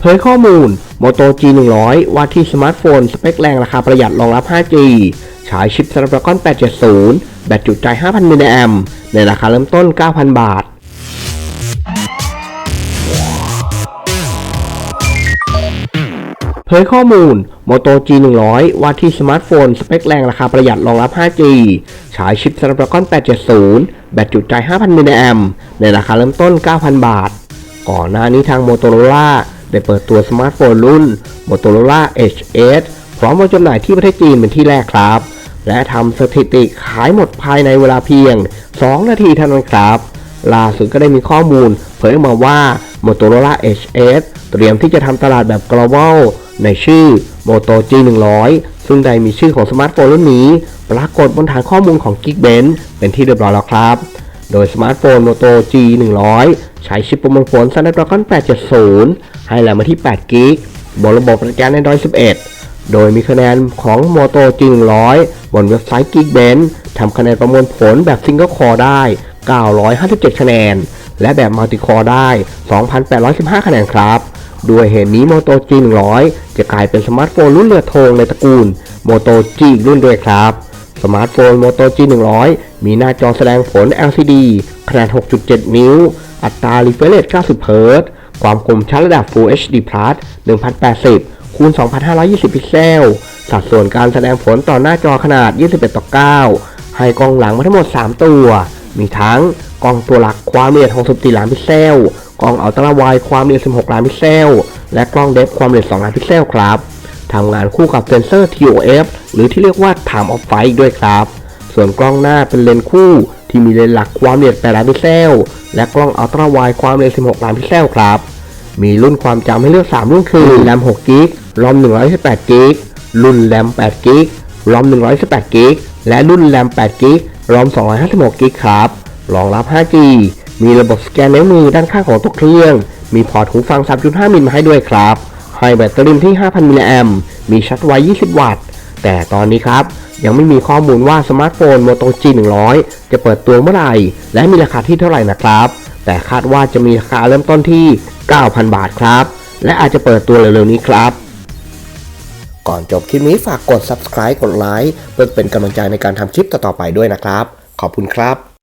เผยข้อมูล Moto G100 ว่าที่สมาร์ทโฟนสเปคแรงราคาประหยัดรองรับ 5G ฉายชิป Snapdragon 870 แบตจุใจ 5,000มิลลิแอมในราคาเริ่มต้น 9,000 บาท เผยข้อมูล Moto G100 ว่าที่สมาร์ทโฟนสเปคแรงราคาประหยัดรองรับ 5G ฉายชิป Snapdragon 870 แบตจุใจ 5,000มิลลิแอมในราคาเริ่มต้น 9,000 บาท ก่อนหน้านี้ทาง Motorola ได้เปิดตัวสมาร์ทโฟนรุ่น Motorola HS พร้อมวางจำหน่ายที่ประเทศจีนเป็นที่แรกครับ และทำสถิติขายหมดภายในเวลาเพียง 2 นาทีเท่านั้นครับล่าสุดก็ได้มีข้อมูล เผยออกมาว่า Motorola HS เตรียมที่จะทำตลาดแบบ global ในชื่อ Moto G100 ซึ่งได้มีชื่อของสมาร์ทโฟนรุ่นนี้ ปรากฏบนฐานข้อมูลของ Geekbench เป็นที่เรียบร้อยแล้วครับ โดยสมาร์ทโฟน Moto G100 ใช้ชิปประมวลผล Snapdragon 870 ให้แรมมาที่8 g b บนระบบประกัน Android 11 โดยมีคะแนนของ Moto G100 บนเว็บไซต์ Geekbench ทำคะแนนประมวลผลแบบ Single Core ได้ 957 คะแนน และแบบ Multi Core ได้ 2,815 คะแนนครับด้วยเหตุนี้ Moto G100 จะกลายเป็นสมาร์ทโฟนรุ่นเรือธงในตระกูล Moto G อีรุ่นด้วยครับ สมาร์ทโฟน Moto G100 มีหน้าจอแสดงผล LCD ขนาด 6.7 นิ้ว อัตรา refresh rate 90เฮิรตซ์ความคมชัดระดับ Full HD Plus 1080 คูณ 2520 พิกเซล สัดส่วนการแสดงผลต่อหน้าจอขนาด 21ต่อ9ให้กล้องหลังมาทั้งหมด 3 ตัว มีทั้งกล้องตัวหลักความละเอียด 64 ล้านพิกเซล กล้องอัลตร้าไวด์ความละเอียด 16 ล้านพิกเซล และกล้องเดฟความละเอียด 2 ล้านพิกเซลครับ ทำงานคู่กับเซนเซอร์ TOF หรือที่เรียกว่า Time of Flight ด้วยครับ ส่วนกล้องหน้าเป็นเลนส์คู่ ที่มีเลนส์หลักความละเอียด8ล้านพิกเซล และกล้องอัลตร้าไวด์ความละเอียด 16 ล้านพิกเซลครับ มีรุ่นความจำให้เลือก 3 รุ่นคือแรม6 g b รอม128 g b รุ่นแรม8 g b รอม118 g b และรุ่นแรม8 g b รอม256 g b ครับรองรับ 5G มีระบบสแกนนิ้วมือด้านข้างของตัวเครื่อง มีพอร์ตหูฟัง 3.5 มิลมาให้ด้วยครับ ให้แบตเตอรี่ที่ 5,000 มิลลิแอมป์มีชาร์จไว้ 20 วัตต์ แต่ตอนนี้ครับ ยังไม่มีข้อมูลว่าสมาร์ทโฟน Moto G100 จะเปิดตัวเมื่อไหร่และมีราคาที่เท่าไหร่นะครับ แต่คาดว่าจะมีราคาเริ่มต้นที่ 9,000 บาทครับ และอาจจะเปิดตัวเร็วๆนี้ครับ ก่อนจบคลิปนี้ฝากกด subscribe กดไลค์เพื่อเป็นกำลังใจในการทำคลิปต่อๆไปด้วยนะครับ ขอบคุณครับ